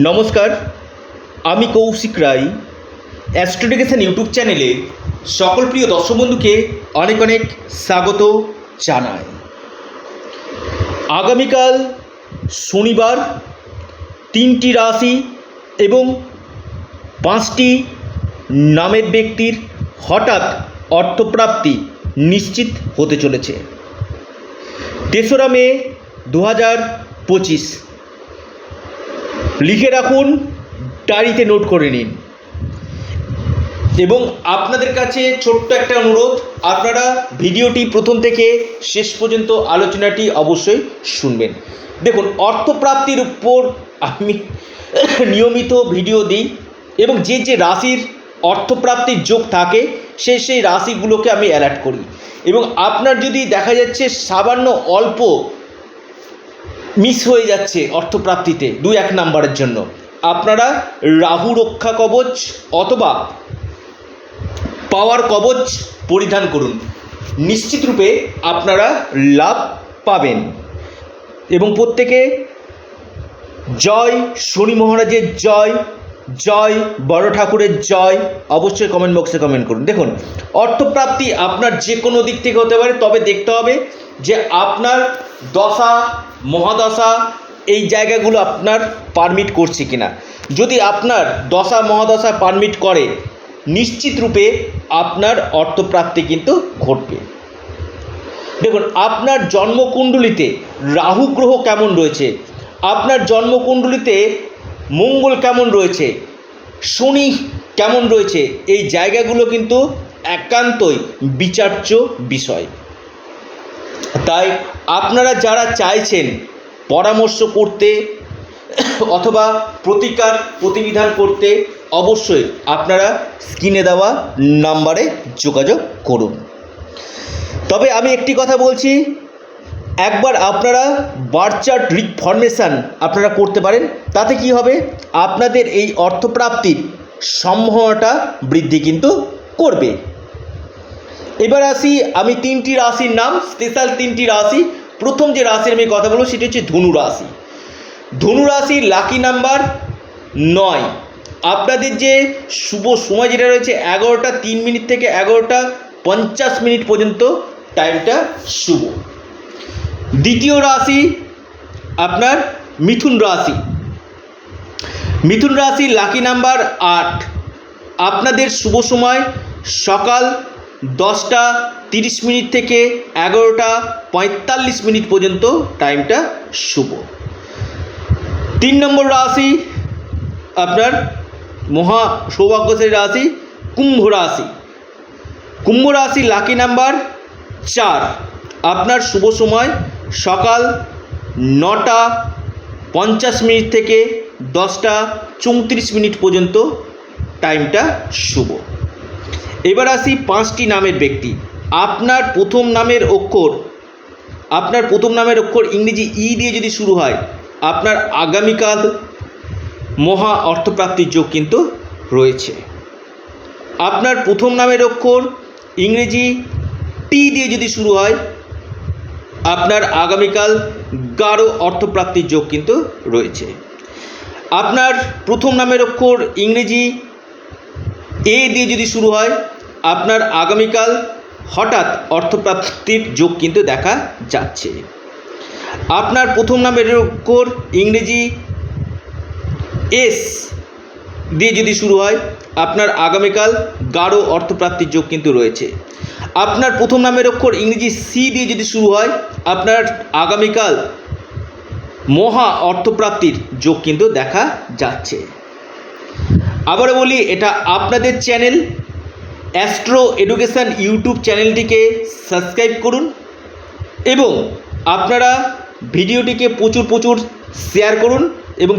নমস্কার, আমি কৌশিক রায় অ্যাস্ট্রোডিকেশন ইউটিউব চ্যানেলে সকল প্রিয় দর্শক বন্ধুকে অনেক অনেক স্বাগত জানাই। আগামীকাল শনিবার, তিনটি রাশি এবং পাঁচটি নামের ব্যক্তির হঠাৎ অর্থপ্রাপ্তি নিশ্চিত হতে চলেছে। তেসরা মে দু হাজার পঁচিশ। লিখে রাখুন, ডায়েরিতে নোট করে নিন। এবং আপনাদের কাছে ছোট্ট একটা অনুরোধ, আপনারা ভিডিওটি প্রথম থেকে শেষ পর্যন্ত আলোচনাটি অবশ্যই শুনবেন। দেখুন, অর্থপ্রাপ্তির উপর আমি নিয়মিত ভিডিও দিই এবং যে যে রাশির অর্থপ্রাপ্তির যোগ থাকে, সেই সেই রাশিগুলোকে আমি অ্যালার্ট করি। এবং আপনার যদি দেখা যাচ্ছে সামান্য অল্প মিস হয়ে যাচ্ছে অর্থপ্রাপ্তিতে দু এক নাম্বারের জন্য। আপনারা রাহু রক্ষা কবচ অথবা পাওয়ার কবচ পরিধান করুন। নিশ্চিত রূপে আপনারা লাভ পাবেন। এবং প্রত্যেকে জয়, শনি মহারাজের জয় জয়, বড় ঠাকুরের জয় অবশ্যই কমেন্ট বক্সে কমেন্ট করুন। দেখুন, অর্থপ্রাপ্তি আপনার যে কোনো দিক থেকে হতে পারে, তবে দেখতে হবে যে আপনার দশা মহাদশা এই জায়গাগুলো আপনার পারমিট করছে কিনা। যদি আপনার দশা মহাদশা পারমিট করে, নিশ্চিত রূপে আপনার অর্থপ্রাপ্তি কিন্তু ঘটবে। দেখুন, আপনার জন্মকুণ্ডলিতে রাহু গ্রহ কেমন রয়েছে, আপনার জন্মকুণ্ডলিতে মঙ্গল কেমন রয়েছে, শনি কেমন রয়েছে, এই জায়গাগুলো কিন্তু একান্তই বিচার্য বিষয়। তাই আপনারা যারা চাইছেন পরামর্শ করতে অথবা প্রতিকার প্রতিবিধান করতে, অবশ্যই আপনারা স্ক্রিনে দেওয়া নাম্বারে যোগাযোগ করুন। তবে আমি একটি কথা বলছি, একবার আপনারা বার্থ চার্ট রিফরমেশান আপনারা করতে পারেন, তাতে কি হবে? আপনাদের এই অর্থপ্রাপ্তির সম্ভাবনাটা বৃদ্ধি কিন্তু করবে। এবার আসি আমি তিনটি রাশির নাম স্পেশাল তিনটি রাশি। প্রথম যে রাশির আমি কথা বলব সেটি হচ্ছে ধনু রাশি। ধনু রাশির লাকি নাম্বার নয়। আপনাদের যে শুভ সময় যেটা রয়েছে এগারোটা তিন মিনিট থেকে এগারোটা পঞ্চাশ মিনিট পর্যন্ত টাইমটা শুভ। দ্বিতীয় রাশি আপনার মিথুন রাশি। মিথুন রাশি লাকি নাম্বার আট। আপনাদের শুভ সময় সকাল দশটা তিরিশ মিনিট থেকে এগারোটা পঁয়তাল্লিশ মিনিট পর্যন্ত টাইমটা শুভ। তিন নম্বর রাশি আপনার মহা সৌভাগ্যশালী রাশি কুম্ভ রাশি। কুম্ভ রাশি লাকি নাম্বার চার। আপনার শুভ সময় সকাল নটা পঞ্চাশ মিনিট থেকে দশটা চৌত্রিশ মিনিট পর্যন্ত টাইমটা শুভ। এবার আসি পাঁচটি নামের ব্যক্তি। আপনার প্রথম নামের অক্ষর, আপনার প্রথম নামের অক্ষর ইংরেজি ই দিয়ে যদি শুরু হয়, আপনার আগামীকাল মহা অর্থপ্রাপ্তির যোগ কিন্তু রয়েছে। আপনার প্রথম নামের অক্ষর ইংরেজি টি দিয়ে যদি শুরু হয়, আপনার আগামীকাল গাঢ় অর্থপ্রাপ্তির যোগ কিন্তু রয়েছে। আপনার প্রথম নামের অক্ষর ইংরেজি এ দিয়ে যদি শুরু হয়, আপনার আগামীকাল হঠাৎ অর্থপ্রাপ্তির যোগ কিন্তু দেখা যাচ্ছে। আপনার প্রথম নামের অক্ষর ইংরেজি এস দিয়ে যদি শুরু হয়, আপনার আগামীকাল গাঢ় অর্থপ্রাপ্তির যোগ কিন্তু রয়েছে। আপনার প্রথম নামের অক্ষর ইংরেজি সি দিয়ে যদি শুরু হয়, আপনার আগামীকাল মহা অর্থপ্রাপ্তির যোগ কিন্তু দেখা যাচ্ছে। আবারও বলি, এটা আপনাদের চ্যানেল অ্যাস্ট্রো এডুকেশান ইউটিউব চ্যানেলটিকে সাবস্ক্রাইব করুন এবং আপনারা ভিডিওটিকে প্রচুর প্রচুর শেয়ার করুন এবং